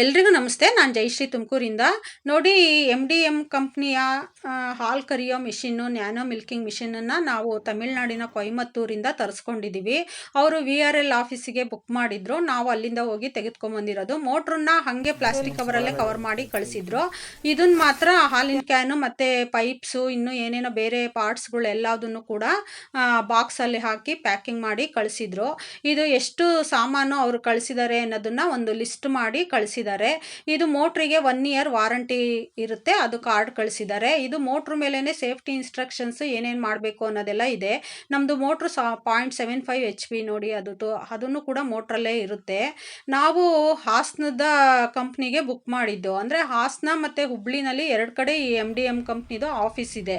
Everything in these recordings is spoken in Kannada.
ಎಲ್ರಿಗೂ ನಮಸ್ತೆ. ನಾನು ಜಯಶ್ರೀ ತುಮಕೂರಿಂದ. ನೋಡಿ ಎಂ ಡಿ ಎಂ ಕಂಪ್ನಿಯ ಹಾಲ್ ಕರಿಯೋ ಮಿಷಿನ್ನು ನ್ಯಾನೋ ಮಿಲ್ಕಿಂಗ್ ಮಿಷಿನನ್ನು ನಾವು ತಮಿಳ್ನಾಡಿನ ಕೊಯಮತ್ತೂರಿಂದ ತರಿಸ್ಕೊಂಡಿದ್ದೀವಿ ಅವರು ವಿ ಆರ್ ಎಲ್ ಆಫೀಸಿಗೆ ಬುಕ್ ಮಾಡಿದ್ರು. ನಾವು ಅಲ್ಲಿಂದ ಹೋಗಿ ತೆಗೆದುಕೊಂಬಂದಿರೋದು ಮೋಟ್ರನ್ನ ಹಾಗೆ ಪ್ಲಾಸ್ಟಿಕ್ ಕವರಲ್ಲೇ ಕವರ್ ಮಾಡಿ ಕಳಿಸಿದ್ರು. ಇದನ್ನು ಮಾತ್ರ ಹಾಲಿನ ಕ್ಯಾನು ಮತ್ತು ಪೈಪ್ಸು ಇನ್ನು ಏನೇನೋ ಬೇರೆ ಪಾರ್ಟ್ಸ್ಗಳು ಎಲ್ಲದನ್ನು ಕೂಡ ಬಾಕ್ಸಲ್ಲಿ ಹಾಕಿ ಪ್ಯಾಕಿಂಗ್ ಮಾಡಿ ಕಳಿಸಿದ್ರು. ಇದು ಎಷ್ಟು ಸಾಮಾನು ಅವರು ಕಳಿಸಿದ್ದಾರೆ ಅನ್ನೋದನ್ನು ಒಂದು ಲಿಸ್ಟ್ ಮಾಡಿ ಕಳಿಸಿದ್ದಾರೆ. ಇದು ಮೋಟ್ರಿಗೆ ಒನ್ ಇಯರ್ ವಾರಂಟಿ ಇರುತ್ತೆ, ಅದು ಕಾರ್ಡ್ ಕಳಿಸಿದ್ದಾರೆ. ಇದು ಮೋಟ್ರ್ ಮೇಲೇ ಸೇಫ್ಟಿ ಇನ್ಸ್ಟ್ರಕ್ಷನ್ಸ್ ಏನೇನು ಮಾಡಬೇಕು ಅನ್ನೋದೆಲ್ಲ ಇದೆ. ನಮ್ಮದು ಮೋಟ್ರ್ ಸಾ point seven five H P ನೋಡಿ, ಅದು ಅದನ್ನು ಕೂಡ ಮೋಟ್ರಲ್ಲೇ ಇರುತ್ತೆ. ನಾವು ಹಾಸನದ ಕಂಪ್ನಿಗೆ ಬುಕ್ ಮಾಡಿದ್ದು. ಅಂದರೆ ಹಾಸನ ಮತ್ತು ಹುಬ್ಳಿನಲ್ಲಿ ಎರಡು ಕಡೆ ಈ ಎಂ ಡಿ ಎಂ ಕಂಪ್ನಿದು ಆಫೀಸ್ ಇದೆ.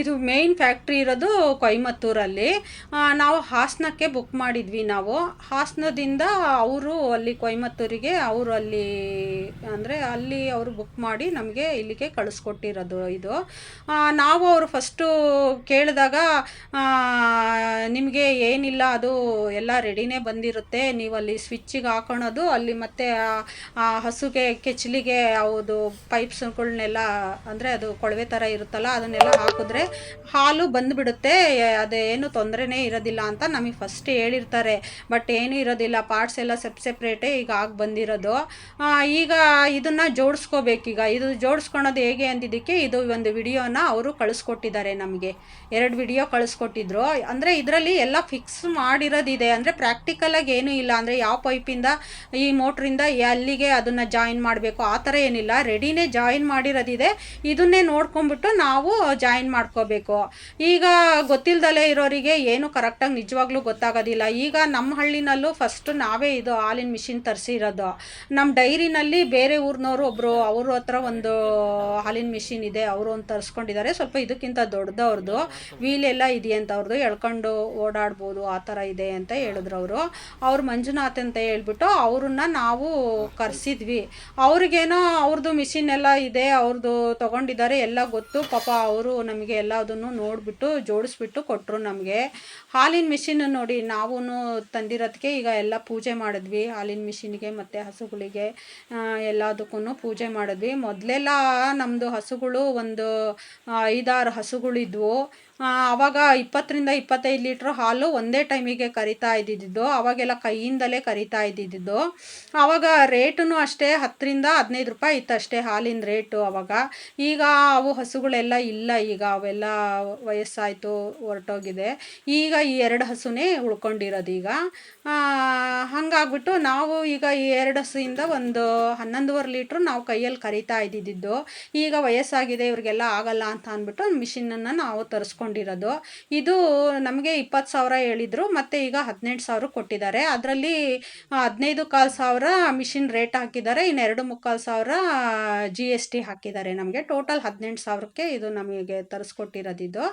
ಇದು ಮೇಯ್ನ್ ಫ್ಯಾಕ್ಟ್ರಿ ಇರೋದು ಕೊಯಮತ್ತೂರಲ್ಲಿ. ನಾವು ಹಾಸನಕ್ಕೆ ಬುಕ್ ಮಾಡಿದ್ವಿ ನಾವು. ಹಾಸನದಿಂದ ಅವರು ಅಲ್ಲಿ, ಕೊಯಮತ್ತೂರಿಗೆ ಅವರು ಅಲ್ಲಿ ಅಂದರೆ ಅಲ್ಲಿ ಅವರು ಬುಕ್ ಮಾಡಿ ನಮಗೆ ಇಲ್ಲಿಗೆ ಕಳಿಸ್ಕೊಟ್ಟಿರೋದು ಇದು. ನಾವು ಅವರು ಫಸ್ಟು ಕೇಳಿದಾಗ ನಿಮಗೆ ಏನಿಲ್ಲ, ಅದು ಎಲ್ಲ ರೆಡಿನೇ ಬಂದಿರುತ್ತೆ. ನೀವು ಅಲ್ಲಿ ಸ್ವಿಚ್ಚಿಗೆ ಹಾಕೊಳೋದು, ಅಲ್ಲಿ ಮತ್ತೆ ಹಸುಗೆ ಕೆಚ್ಚಲಿಗೆ ಹೌದು ಪೈಪ್ಸ್ಗಳನ್ನೆಲ್ಲ ಅಂದರೆ ಅದು ಕೊಳವೆ ಥರ ಇರುತ್ತಲ್ಲ, ಅದನ್ನೆಲ್ಲ ಹಾಕಿದ್ರೆ ಹಾಲು ಬಂದುಬಿಡುತ್ತೆ. ಅದೇನು ತೊಂದರೆನೇ ಇರೋದಿಲ್ಲ ಅಂತ ನಮಗೆ ಫಸ್ಟ್ ಹೇಳಿರ್ತಾರೆ. ಬಟ್ ಏನೂ ಇರೋದಿಲ್ಲ ಪಾರ್ಟ್ಸ್ ಎಲ್ಲ ಸೆಪ್ ಸೆಪ್ರೇಟೇ ಈಗ ಆಗಿ ಬಂದಿರೋದು. ಈಗ ಇದನ್ನು ಜೋಡಿಸ್ಕೋಬೇಕೀಗ. ಇದು ಜೋಡಿಸ್ಕೊಳೋದು ಹೇಗೆ ಅಂದಿದ್ದಕ್ಕೆ ಇದು ಒಂದು ವಿಡಿಯೋನ ಅವರು ಕಳಿಸ್ಕೊಟ್ಟಿದ್ದಾರೆ ನಮಗೆ. ಎರಡು ವಿಡಿಯೋ ಕಳಿಸ್ಕೊಟ್ಟಿದ್ರು. ಅಂದರೆ ಇದರಲ್ಲಿ ಎಲ್ಲ ಫಿಕ್ಸ್ ಮಾಡಿರೋದಿದೆ. ಅಂದರೆ ಪ್ರಾಕ್ಟಿಕಲಾಗಿ ಏನೂ ಇಲ್ಲ. ಅಂದರೆ ಯಾವ ಪೈಪಿಂದ ಈ ಮೋಟ್ರಿಂದ ಅಲ್ಲಿಗೆ ಅದನ್ನು ಜಾಯಿನ್ ಮಾಡಬೇಕು. ಆ ಥರ ಏನಿಲ್ಲ. ರೆಡಿನೇ ಜಾಯಿನ್ ಮಾಡಿರೋದಿದೆ. ಇದನ್ನೇ ನೋಡ್ಕೊಂಬಿಟ್ಟು ನಾವು ಜಾಯಿನ್ ಮಾಡ್ಕೋಬೇಕು. ಈಗ ಗೊತ್ತಿಲ್ದಲೇ ಇರೋರಿಗೆ ಏನು ಕರೆಕ್ಟಾಗಿ ನಿಜವಾಗ್ಲೂ ಗೊತ್ತಾಗೋದಿಲ್ಲ. ಈಗ ನಮ್ಮ ಹಳ್ಳಿನಲ್ಲೂ ಫಸ್ಟ್ ನಾವೇ ಇದು ಹಾಲಿನ ಮಿಷಿನ್ ತರಿಸಿರೋದು. ನಮ್ಮ ಡೈರಿನಲ್ಲಿ ಬೇರೆ ಊರಿನವರು ಒಬ್ಬರು ಅವ್ರ ಹತ್ರ ಒಂದು ಹಾಲಿನ ಮಿಷಿನ್ ಇದೆ, ಅವರು ಒಂದು ತರಿಸ್ಕೊಂಡಿದ್ದಾರೆ. ಸ್ವಲ್ಪ ಇದಕ್ಕಿಂತ ದೊಡ್ಡದವ್ರದ್ದು ವೀಲ್ ಎಲ್ಲ ಇದೆಯಂತ ಅವ್ರದ್ದು ಎಳ್ಕೊಂಡು ಓಡಾಡ್ಬೋದು, ಆ ಥರ ಇದೆ ಅಂತ ಹೇಳಿದ್ರು ಅವರು. ಅವ್ರು ಮಂಜುನಾಥ್ ಅಂತ ಹೇಳ್ಬಿಟ್ಟು ಅವ್ರನ್ನ ನಾವು ಕರೆಸಿದ್ವಿ. ಅವ್ರಿಗೇನೋ ಅವ್ರದ್ದು ಮಿಷಿನ್ ಎಲ್ಲ ಇದೆ ಅವ್ರದ್ದು ತೊಗೊಂಡಿದ್ದಾರೆ, ಎಲ್ಲ ಗೊತ್ತು. ಪಾಪ ಅವರು ನಮಗೆ ಎಲ್ಲದನ್ನು ನೋಡಿಬಿಟ್ಟು, ಜೋಡಿಸ್ಬಿಟ್ಟು ಕೊಟ್ಟರು ನಮಗೆ. ಹಾಲಿನ ಮಿಷಿನ್ ನೋಡಿ ನಾವು ತಂದಿರೋದಕ್ಕೆ ಈಗ ಎಲ್ಲ ಪೂಜೆ ಮಾಡಿದ್ವಿ, ಹಾಲಿನ ಮಿಷಿನ್ಗೆ ಮತ್ತು ಹಸುಗಳಿಗೆ. ಎಲ್ಲದಕ್ಕೂ ಪೂಜೆ ಮಾಡಿದ್ವಿ. ಮೊದಲೆಲ್ಲ ನಮ್ಮದು ಹಸುಗಳು ಒಂದು ಐದಾರು ಹಸುಗಳಿದ್ವು. ಆ, ಅವಾಗ ಇಪ್ಪತ್ತರಿಂದ ಇಪ್ಪತ್ತೈದು ಲೀಟ್ರ್ ಹಾಲು ಒಂದೇ ಟೈಮಿಗೆ ಕರಿತಾ ಇದ್ದಿದ್ದು ಅವಾಗೆಲ್ಲ ಕೈಯಿಂದಲೇ ಕರಿತಾ ಇದ್ದಿದ್ದು. ಆವಾಗ ರೇಟೂ ಅಷ್ಟೇ ಹತ್ತರಿಂದ ಹದಿನೈದು ರೂಪಾಯಿ ಇತ್ತು ಅಷ್ಟೇ ಹಾಲಿನ ರೇಟು ಅವಾಗ. ಈಗ ಅವು ಹಸುಗಳೆಲ್ಲ ಇಲ್ಲ ಈಗ ಅವೆಲ್ಲ ವಯಸ್ಸಾಯಿತು ಹೊರಟೋಗಿದೆ. ಈಗ ಈ ಎರಡು ಹಸುನೇ ಉಳ್ಕೊಂಡಿರೋದು ಈಗ. ಹಾಗಾಗ್ಬಿಟ್ಟು ನಾವು ಈಗ ಈ ಎರಡು ಹಸುವಿಂದ ಒಂದು ಹನ್ನೊಂದುವರೆ ಲೀಟ್ರ್ ನಾವು ಕೈಯಲ್ಲಿ ಕರಿತಾ ಇದ್ದಿದ್ದು. ಈಗ ವಯಸ್ಸಾಗಿದೆ ಇವ್ರಿಗೆಲ್ಲ ಆಗಲ್ಲ ಅಂತ ಅಂದ್ಬಿಟ್ಟು ಮಿಷಿನನ್ನು ನಾವು ತರಿಸ್ಕೊಂಡಿರೋದು ಇದು ನಮಗೆ ಇಪ್ಪತ್ತು ಸಾವಿರ ಹೇಳಿದರು, ಮತ್ತು ಈಗ ಹದಿನೆಂಟು ಸಾವಿರ ಕೊಟ್ಟಿದ್ದಾರೆ. ಅದರಲ್ಲಿ ಹದಿನೈದು ಕಾಲು ಸಾವಿರ ಮಿಷಿನ್ ರೇಟ್ ಹಾಕಿದ್ದಾರೆ ಇನ್ನು ಎರಡು ಮುಕ್ಕಾಲು ಸಾವಿರ ಜಿ ಎಸ್ ಟಿ ಹಾಕಿದ್ದಾರೆ ನಮಗೆ. ಟೋಟಲ್ ಹದಿನೆಂಟು ಸಾವಿರಕ್ಕೆ ಇದು ನಮಗೆ ತರಿಸ್ಕೊಟ್ಟಿರೋದಿದ್ದು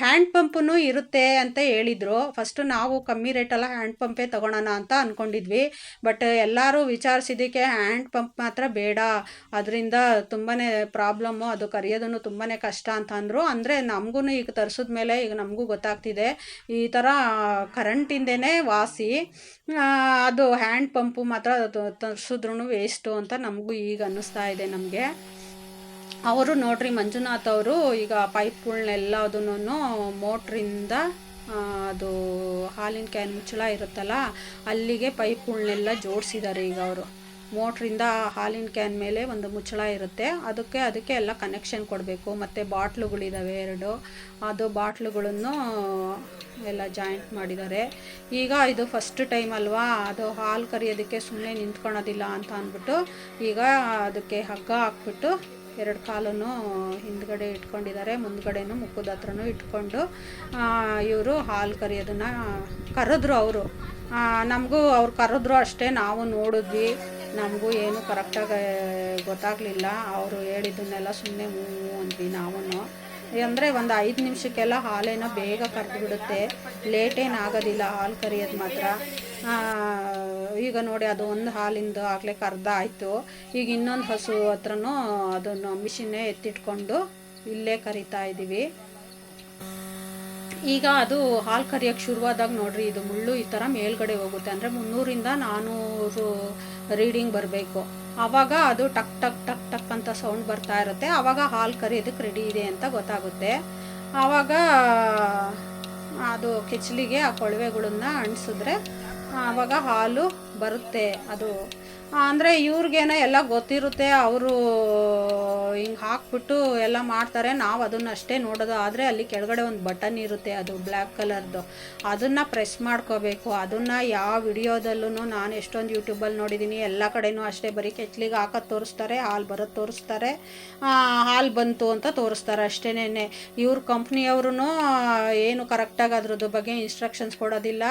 ಹ್ಯಾಂಡ್ ಪಂಪೂ ಇರುತ್ತೆ ಅಂತ ಹೇಳಿದರು. ಫಸ್ಟು ನಾವು ಕಮ್ಮಿ ರೇಟಲ್ಲ ಹ್ಯಾಂಡ್ ಪಂಪೇ ತೊಗೊಳೋಣ ಅಂತ ಅಂದ್ಕೊಂಡಿದ್ವಿ ಬಟ್ ಎಲ್ಲರೂ ವಿಚಾರಿಸಿದ್ದಕ್ಕೆ ಹ್ಯಾಂಡ್ ಪಂಪ್ ಮಾತ್ರ ಬೇಡ. ಅದರಿಂದ ತುಂಬಾ ಪ್ರಾಬ್ಲಮ್ಮು, ಅದು ಕರೆಯೋದನ್ನು ತುಂಬಾ ಕಷ್ಟ ಅಂತ ಅಂದರು. ಅಂದರೆ ನಮಗೂ ಈಗ ತರಿಸಿದ ಮೇಲೆ ಈಗ ನಮಗೂ ಗೊತ್ತಾಗ್ತಿದೆ. ಈ ಥರ ಕರೆಂಟಿಂದೇ ವಾಸಿ ಅದು ಹ್ಯಾಂಡ್ ಪಂಪು ಮಾತ್ರ ತರಿಸಿದ್ರೂ ವೇಸ್ಟು ಅಂತ ನಮಗೂ ಈಗ ಅನ್ನಿಸ್ತಾ ಇದೆ ನಮಗೆ. ಅವರು ನೋಡ್ರಿ ಮಂಜುನಾಥ್ ಅವರು ಈಗ ಪೈಪ್ಗಳ್ನೆಲ್ಲದನ್ನು ಮೋಟ್ರಿಂದ ಆ, ಅದು ಹಾಲಿನ ಕ್ಯಾನ್ ಮುಚ್ಚಳ ಇರುತ್ತಲ್ಲ ಅಲ್ಲಿಗೆ ಪೈಪ್ಗಳನ್ನೆಲ್ಲ ಜೋಡಿಸಿದ್ದಾರೆ ಈಗ ಅವರು. ಮೋಟ್ರಿಂದ ಹಾಲಿನ ಕ್ಯಾನ್ ಮೇಲೆ ಒಂದು ಮುಚ್ಚಳ ಇರುತ್ತೆ. ಅದಕ್ಕೆ ಅದಕ್ಕೆ ಎಲ್ಲ ಕನೆಕ್ಷನ್ ಕೊಡಬೇಕು. ಮತ್ತು ಬಾಟ್ಲುಗಳಿದ್ದಾವೆ ಎರಡು. ಅದು ಬಾಟ್ಲುಗಳನ್ನು ಎಲ್ಲ ಜಾಯಿಂಟ್ ಮಾಡಿದ್ದಾರೆ. ಈಗ ಇದು ಫಸ್ಟ್ ಟೈಮ್ ಅಲ್ವಾ? ಅದು ಹಾಲು ಕರಿಯೋದಕ್ಕೆ ಸುಮ್ಮನೆ ನಿಂತ್ಕೊಳೋದಿಲ್ಲ ಅಂತ ಅಂದ್ಬಿಟ್ಟು ಈಗ ಅದಕ್ಕೆ ಹಗ್ಗ ಹಾಕ್ಬಿಟ್ಟು ಎರಡು ಕಾಲನ್ನು ಹಿಂದ್ಗಡೆ ಇಟ್ಕೊಂಡಿದ್ದಾರೆ. ಮುಂದ್ಗಡೆನೂ ಮುಖದ ಹತ್ರನೂ ಇಟ್ಕೊಂಡು ಇವರು ಹಾಲು ಕರಿಯೋದನ್ನು ಕರೆದ್ರು ಅವರು. ನಮಗೂ ಅವ್ರು ಕರೆದ್ರು ಅಷ್ಟೇ. ನಾವು ನೋಡಿದ್ವಿ. ನಮಗೂ ಏನು ಕರೆಕ್ಟಾಗಿ ಗೊತ್ತಾಗಲಿಲ್ಲ. ಅವರು ಹೇಳಿದ್ದನ್ನೆಲ್ಲ ಸುಮ್ಮನೆ ಹ್ಞೂ ಅಂದ್ವಿ ನಾವೂ ಅಂದರೆ ಒಂದು ಐದು ನಿಮಿಷಕ್ಕೆಲ್ಲ ಹಾಲೇನೋ ಬೇಗ ಕರೆದು ಬಿಡುತ್ತೆ ಲೇಟೇನು ಆಗೋದಿಲ್ಲ, ಹಾಲು ಕರಿಯೋದು ಮಾತ್ರ. ಈಗ ನೋಡಿ ಅದು ಒಂದು ಹಾಲಿಂದು ಆಗಲೇ ಕರ್ದ ಆಯಿತು ಈಗ ಇನ್ನೊಂದು ಹಸು ಹತ್ರನೂ ಅದನ್ನು ಮಿಷಿನ್ನೇ ಎತ್ತಿಟ್ಕೊಂಡು ಇಲ್ಲೇ ಕರಿತಾ ಇದ್ದೀವಿ ಈಗ ಅದು ಹಾಲು ಕರಿಯೋಕ್ಕೆ ಶುರುವಾದಾಗ ನೋಡ್ರಿ, ಇದು ಮುಳ್ಳು ಈ ಥರ ಮೇಲ್ಗಡೆ ಹೋಗುತ್ತೆ. ಅಂದರೆ ಮುನ್ನೂರಿಂದ ನಾನ್ನೂರು ರೀಡಿಂಗ್ ಬರಬೇಕು. ಆವಾಗ ಅದು ಟಕ್ ಟಕ್ ಟಕ್ ಟಕ್ ಅಂತ ಸೌಂಡ್ ಬರ್ತಾ ಇರುತ್ತೆ. ಆವಾಗ ಹಾಲು ಕರಿಯೋದಕ್ಕೆ ರೆಡಿ ಇದೆ ಅಂತ ಗೊತ್ತಾಗುತ್ತೆ. ಆವಾಗ ಅದು ಕೆಚ್ಚಲಿಗೆ ಆ ಕೊಳವೆಗಳನ್ನ ಅಂಟಿಸಿದ್ರೆ ಆವಾಗ ಹಾಲು ಬರುತ್ತೆ. ಅದು ಅಂದರೆ ಇವ್ರಿಗೇನೋ ಎಲ್ಲ ಗೊತ್ತಿರುತ್ತೆ, ಅವರು ಹಿಂಗೆ ಹಾಕ್ಬಿಟ್ಟು ಎಲ್ಲ ಮಾಡ್ತಾರೆ. ನಾವು ಅದನ್ನು ಅಷ್ಟೇ ನೋಡೋದು. ಆದರೆ ಅಲ್ಲಿ ಕೆಳಗಡೆ ಒಂದು ಬಟನ್ ಇರುತ್ತೆ, ಅದು ಬ್ಲ್ಯಾಕ್ ಕಲರ್ದು. ಅದನ್ನು ಪ್ರೆಸ್ ಮಾಡ್ಕೋಬೇಕು. ಅದನ್ನು ಯಾವ ವಿಡಿಯೋದಲ್ಲೂ ನಾನು ಎಷ್ಟೊಂದು ಯೂಟ್ಯೂಬಲ್ಲಿ ನೋಡಿದ್ದೀನಿ ಎಲ್ಲ ಕಡೆನೂ ಅಷ್ಟೇ. ಬರೀ ಕೆಚ್ಲಿಗೆ ಹಾಕೋದು ತೋರಿಸ್ತಾರೆ, ಹಾಲು ಬರೋದು ತೋರಿಸ್ತಾರೆ. ಹಾಲು ಬಂತು ಅಂತ ತೋರಿಸ್ತಾರೆ ಅಷ್ಟೇನೆ ಇವ್ರ ಕಂಪ್ನಿಯವ್ರೂ ಏನು ಕರೆಕ್ಟಾಗಿ ಅದ್ರದ್ದು ಬಗ್ಗೆ ಇನ್ಸ್ಟ್ರಕ್ಷನ್ಸ್ ಕೊಡೋದಿಲ್ಲ.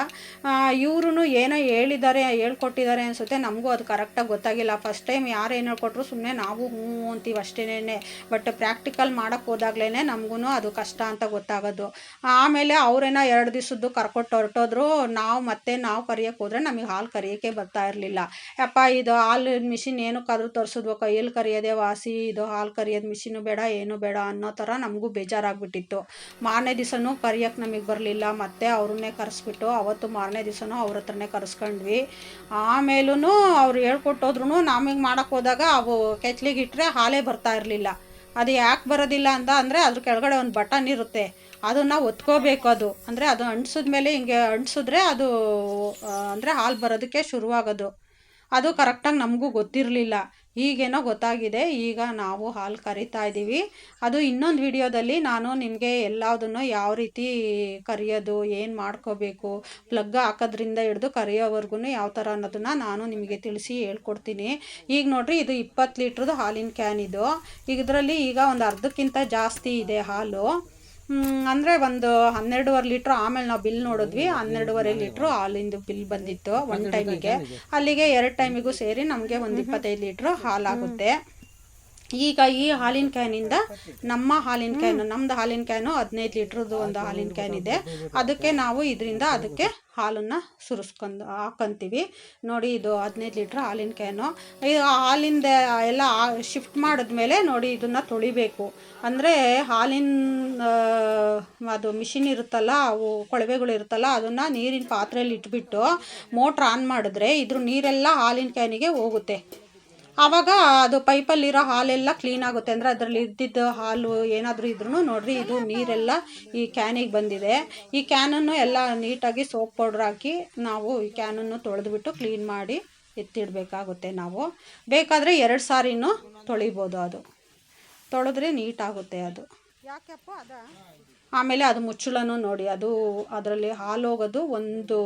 ಇವ್ರೂ ಏನೋ ಹೇಳಿದ್ದಾರೆ, ಹೇಳ್ಕೊಟ್ಟಿದ್ದಾರೆ ಅನಿಸುತ್ತೆ. ನಮಗೂ ಅದು ಕರೆಕ್ಟಾಗಿ ಗೊತ್ತಾಗಿಲ್ಲ. ಫಸ್ಟ್ ಟೈಮ್ ಯಾರು ಏನು ಹೇಳ್ಕೊಟ್ರು ಸುಮ್ಮನೆ ನಾವು ಹ್ಞೂ ಅಂತೀವಿ ಅಷ್ಟೇನೆ ಬಟ್ ಪ್ರಾಕ್ಟಿಕಲ್ ಮಾಡೋಕ್ಕೆ ಹೋದಾಗ್ಲೇ ನಮಗೂ ಅದು ಕಷ್ಟ ಅಂತ ಗೊತ್ತಾಗೋದು. ಆಮೇಲೆ ಅವರೇನ ಎರಡು ದಿವಸದ್ದು ಕರ್ಕೊಟ್ಟು ಹೊರಟೋದ್ರು. ನಾವು ಮತ್ತೆ ನಾವು ಕರಿಯೋಕ್ಕೆ ಹೋದ್ರೆ ನಮಗೆ ಹಾಲು ಕರಿಯೋಕ್ಕೆ ಬರ್ತಾ ಇರಲಿಲ್ಲ. ಯಪ್ಪ, ಇದು ಹಾಲು ಮಿಷಿನ್ ಏನಕ್ಕಾದ್ರೂ ತರಿಸಿದ್ವು ಕೈಯಲ್ಲಿ ಕರಿಯೋದೇ ವಾಸಿ? ಇದು ಹಾಲು ಕರಿಯೋದು ಮಿಷಿನು ಬೇಡ, ಏನು ಬೇಡ ಅನ್ನೋ ಥರ ನಮಗೂ ಬೇಜಾರಾಗ್ಬಿಟ್ಟಿತ್ತು. ಮಾರನೇ ದಿವಸನೂ ಕರಿಯೋಕ್ಕೆ ನಮಗೆ ಬರಲಿಲ್ಲ. ಮತ್ತೆ ಅವ್ರನ್ನೇ ಕರೆಸ್ಬಿಟ್ಟು ಅವತ್ತು ಮಾರನೇ ದಿವಸನೂ ಅವ್ರ ಹತ್ರನೇ ಕರೆಸ್ಕೊಂಡ್ವಿ. ಆಮೇಲೂ ಅವ್ರು ಹೇಳ್ಕೊಟ್ಟೋದ್ರು ನಮಗೆ ಮಾಡೋಕ್ಕೆ ಹೋದಾಗ ಅವು ಕೆಚ್ಲಿಗೆ ಇಟ್ಟರೆ ಹಾಲೇ ಬರ್ತಾ ಇರಲಿಲ್ಲ. ಅದು ಯಾಕೆ ಬರೋದಿಲ್ಲ ಅಂತ ಅಂದರೆ ಅದ್ರ ಕೆಳಗಡೆ ಒಂದು ಬಟನ್ ಇರುತ್ತೆ. ಅದನ್ನು ಒತ್ಕೋಬೇಕು ಅದು. ಅಂದರೆ ಅದು ಅಂಟಿಸಿದ್ಮೇಲೆ ಹಿಂಗೆ ಅಂಟಿಸಿದ್ರೆ ಅದು ಅಂದರೆ ಹಾಲು ಬರೋದಕ್ಕೆ ಶುರುವಾಗೋದು. ಅದು ಕರೆಕ್ಟಾಗಿ ನಮಗೂ ಗೊತ್ತಿರಲಿಲ್ಲ. ಈಗೇನೋ ಗೊತ್ತಾಗಿದೆ, ಈಗ ನಾವು ಹಾಲು ಕರಿತಾ ಇದ್ದೀವಿ. ಅದು ಇನ್ನೊಂದು ವಿಡಿಯೋದಲ್ಲಿ ನಾನು ನಿಮಗೆ ಎಲ್ಲದನ್ನು ಯಾವ ರೀತಿ ಕರಿಯೋದು, ಏನು ಮಾಡ್ಕೋಬೇಕು ಪ್ಲಗ್ ಹಾಕೋದ್ರಿಂದ ಹಿಡಿದು ಕರಿಯೋವರೆಗೂ ಯಾವ ಥರ ಅನ್ನೋದನ್ನು ನಾನು ನಿಮಗೆ ತಿಳಿಸಿ ಹೇಳ್ಕೊಡ್ತೀನಿ. ಈಗ ನೋಡಿರಿ, ಇದು ಇಪ್ಪತ್ತು ಲೀಟ್ರದ್ದು ಹಾಲಿನ ಕ್ಯಾನ್ ಇದು. ಇದರಲ್ಲಿ ಈಗ ಒಂದು ಅರ್ಧಕ್ಕಿಂತ ಜಾಸ್ತಿ ಇದೆ ಹಾಲು. ಅಂದರೆ ಒಂದು ಹನ್ನೆರಡುವರೆ ಲೀಟ್ರ್ ಆಮೇಲೆ ನಾವು ಬಿಲ್ ನೋಡಿದ್ವಿ. ಹನ್ನೆರಡುವರೆ ಲೀಟ್ರು ಹಾಲಿಂದು ಬಿಲ್ ಬಂದಿತ್ತು. ಒಂದು ಟೈಮಿಗೆ ಅಲ್ಲಿಗೆ ಎರಡು ಟೈಮಿಗೂ ಸೇರಿ ನಮಗೆ ಒಂದು ಇಪ್ಪತ್ತೈದು ಲೀಟ್ರು ಹಾಲಾಗುತ್ತೆ. ಈಗ ಈ ಹಾಲಿನ ಕ್ಯಾನಿಂದ ನಮ್ಮ ಹಾಲಿನ ಕ್ಯಾನು, ನಮ್ದು ಹಾಲಿನ ಕ್ಯಾನು ಹದಿನೈದು ಲೀಟ್ರದ್ದು ಒಂದು ಹಾಲಿನ ಕ್ಯಾನ್ ಇದೆ. ಅದಕ್ಕೆ ನಾವು ಇದರಿಂದ ಅದಕ್ಕೆ ಹಾಲನ್ನು ಸುರಿಸ್ಕೊಂಡು ಹಾಕೊಂತೀವಿ. ನೋಡಿ ಇದು ಹದಿನೈದು ಲೀಟ್ರ್ ಹಾಲಿನ ಕ್ಯಾನು. ಇದು ಹಾಲಿಂದ ಎಲ್ಲ ಶಿಫ್ಟ್ ಮಾಡಿದ್ಮೇಲೆ ನೋಡಿ ಇದನ್ನು ತೊಳಿಬೇಕು. ಅಂದರೆ ಹಾಲಿನ ಅದು ಮಿಷಿನ್ ಇರುತ್ತಲ್ಲ, ಅವು ಕೊಳವೆಗಳು ಇರುತ್ತಲ್ಲ, ಅದನ್ನು ನೀರಿನ ಪಾತ್ರೆಯಲ್ಲಿ ಇಟ್ಬಿಟ್ಟು ಮೋಟ್ರ್ ಆನ್ ಮಾಡಿದ್ರೆ ಇದ್ರ ನೀರೆಲ್ಲ ಹಾಲಿನ ಕ್ಯಾನಿಗೆ ಹೋಗುತ್ತೆ. ಆವಾಗ ಅದು ಪೈಪಲ್ಲಿರೋ ಹಾಲೆಲ್ಲ ಕ್ಲೀನ್ ಆಗುತ್ತೆ. ಅಂದರೆ ಅದರಲ್ಲಿ ಇದ್ದಿದ್ದು ಹಾಲು ಏನಾದರೂ ಇದ್ರೂ ನೋಡಿರಿ ಇದು ನೀರೆಲ್ಲ ಈ ಕ್ಯಾನಿಗೆ ಬಂದಿದೆ. ಈ ಕ್ಯಾನನ್ನು ಎಲ್ಲ ನೀಟಾಗಿ ಸೋಪ್ ಪೌಡ್ರ್ ಹಾಕಿ ನಾವು ಈ ಕ್ಯಾನನ್ನು ತೊಳೆದುಬಿಟ್ಟು ಕ್ಲೀನ್ ಮಾಡಿ ಎತ್ತಿಡಬೇಕಾಗುತ್ತೆ ನಾವು. ಬೇಕಾದರೆ ಎರಡು ಸಾರಿನೂ ತೊಳಿಬೋದು ಅದು. ತೊಳೆದ್ರೆ ನೀಟಾಗುತ್ತೆ ಅದು. ಯಾಕೆಪ್ಪ ಅದ? ಆಮೇಲೆ ಅದು ಮುಚ್ಚಳನು ನೋಡಿ ಅದು ಅದರಲ್ಲಿ ಹಾಲು ಹೋಗೋದು ಒಂದು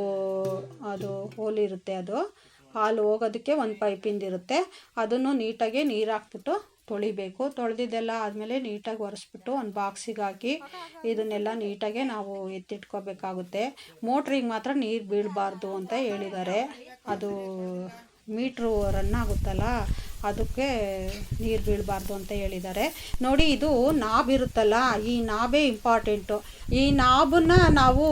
ಅದು ಹೋಲಿರುತ್ತೆ ಅದು. ಹಾಲು ಹೋಗೋದಕ್ಕೆ ಒಂದು ಪೈಪಿಂದಿರುತ್ತೆ ಅದನ್ನು ನೀಟಾಗಿ ನೀರು ಹಾಕ್ಬಿಟ್ಟು ತೊಳಿಬೇಕು. ತೊಳೆದಿದ್ದೆಲ್ಲ ಆದಮೇಲೆ ನೀಟಾಗಿ ಒರೆಸ್ಬಿಟ್ಟು ಒಂದು ಬಾಕ್ಸಿಗೆ ಹಾಕಿ ಇದನ್ನೆಲ್ಲ ನೀಟಾಗೆ ನಾವು ಎತ್ತಿಟ್ಕೋಬೇಕಾಗುತ್ತೆ. ಮೋಟ್ರಿಗೆ ಮಾತ್ರ ನೀರು ಬೀಳಬಾರ್ದು ಅಂತ ಹೇಳಿದ್ದಾರೆ. ಅದು ಮೀಟ್ರು ರನ್ ಆಗುತ್ತಲ್ಲ, ಅದಕ್ಕೆ ನೀರು ಬೀಳಬಾರ್ದು ಅಂತ ಹೇಳಿದ್ದಾರೆ. ನೋಡಿ, ಇದು ನಾಬಿರುತ್ತಲ್ಲ ಈ ನಾಬೇ ಇಂಪಾರ್ಟೆಂಟು ಈ ನಾಬನ್ನ ನಾವು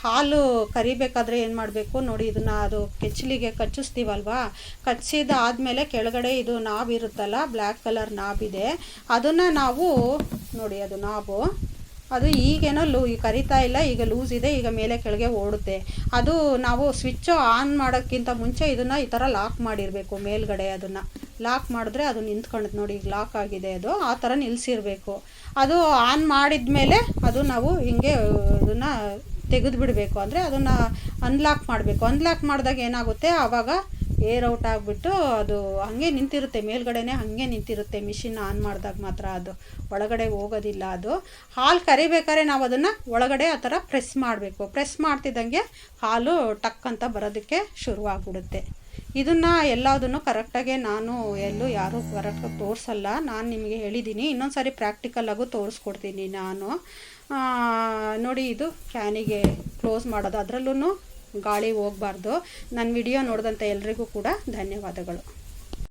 ಹಾಲು ಕರಿಬೇಕಾದ್ರೆ ಏನು ಮಾಡಬೇಕು? ನೋಡಿ, ಇದನ್ನು ಅದು ಕೆಚ್ಚಲಿಗೆ ಕಚ್ಚಿಸ್ತೀವಲ್ವಾ? ಕಚ್ಚಿದ ಆದಮೇಲೆ ಕೆಳಗಡೆ ಇದು ನಾಬಿರುತ್ತಲ್ಲ ಬ್ಲ್ಯಾಕ್ ಕಲರ್ ನಾಬ್ ಇದೆ. ಅದನ್ನು ನಾವು, ನೋಡಿ, ಅದು ನಾಬು. ಅದು ಈಗೇನೋ ಲೂ ಕರಿತಾ ಇಲ್ಲ, ಈಗ ಲೂಸ್ ಇದೆ, ಈಗ ಮೇಲೆ ಕೆಳಗೆ ಓಡುತ್ತೆ. ಅದು ನಾವು ಸ್ವಿಚ್ಚು ಆನ್ ಮಾಡೋಕ್ಕಿಂತ ಮುಂಚೆ ಇದನ್ನು ಈ ಥರ ಲಾಕ್ ಮಾಡಿರಬೇಕು, ಮೇಲ್ಗಡೆ ಅದನ್ನು. ಲಾಕ್ ಮಾಡಿದ್ರೆ ಅದು ನಿಂತ್ಕೊಂಡು ನೋಡಿ, ಈಗ ಲಾಕ್ ಆಗಿದೆ ಅದು, ಆ ಥರ ನಿಲ್ಲಿಸಿರಬೇಕು ಅದು ಆನ್ ಮಾಡಿದ ಮೇಲೆ ಅದು ನಾವು ಹಿಂಗೆ ಅದನ್ನು ತೆಗೆದು ಬಿಡಬೇಕು ಅಂದರೆ ಅದನ್ನು ಅನ್ಲಾಕ್ ಮಾಡಬೇಕು. ಅನ್ಲಾಕ್ ಮಾಡಿದಾಗ ಏನಾಗುತ್ತೆ? ಆವಾಗ ಏರ್ ಔಟ್ ಆಗಿಬಿಟ್ಟು ಅದು ಹಾಗೆ ನಿಂತಿರುತ್ತೆ, ಮೇಲ್ಗಡೆನೇ ಹಾಗೆ ನಿಂತಿರುತ್ತೆ, ಮಿಷಿನ್ ಆನ್ ಮಾಡಿದಾಗ ಮಾತ್ರ ಅದು. ಒಳಗಡೆ ಹೋಗೋದಿಲ್ಲ ಅದು. ಹಾಲು ಕರಿಬೇಕಾದ್ರೆ ನಾವು ಅದನ್ನು ಒಳಗಡೆ ಆ ಥರ ಪ್ರೆಸ್ ಮಾಡಬೇಕು. ಪ್ರೆಸ್ ಮಾಡ್ತಿದ್ದಂಗೆ ಹಾಲು ಟಕ್ ಅಂತ ಬರೋದಕ್ಕೆ ಶುರುವಾಗ್ಬಿಡುತ್ತೆ. ಇದನ್ನು ಎಲ್ಲದನ್ನು ಕರೆಕ್ಟಾಗೆ ನಾನು ಎಲ್ಲೂ ಯಾರೂ ಕರೆಕ್ಟಾಗಿ ತೋರಿಸಲ್ಲ. ನಾನು ನಿಮಗೆ ಹೇಳಿದ್ದೀನಿ ಇನ್ನೊಂದು ಸಾರಿ ಪ್ರಾಕ್ಟಿಕಲ್ಲಾಗೂ ತೋರಿಸ್ಕೊಡ್ತೀನಿ ನಾನು. ನೋಡಿ ಇದು ಫ್ಯಾನಿಗೆ ಕ್ಲೋಸ್ ಮಾಡೋದು. ಅದರಲ್ಲೂ ಗಾಳಿ ಹೋಗಬಾರ್ದು. ನನ್ನ ವಿಡಿಯೋ ನೋಡಿದಂಥ ಎಲ್ರಿಗೂ ಕೂಡ ಧನ್ಯವಾದಗಳು.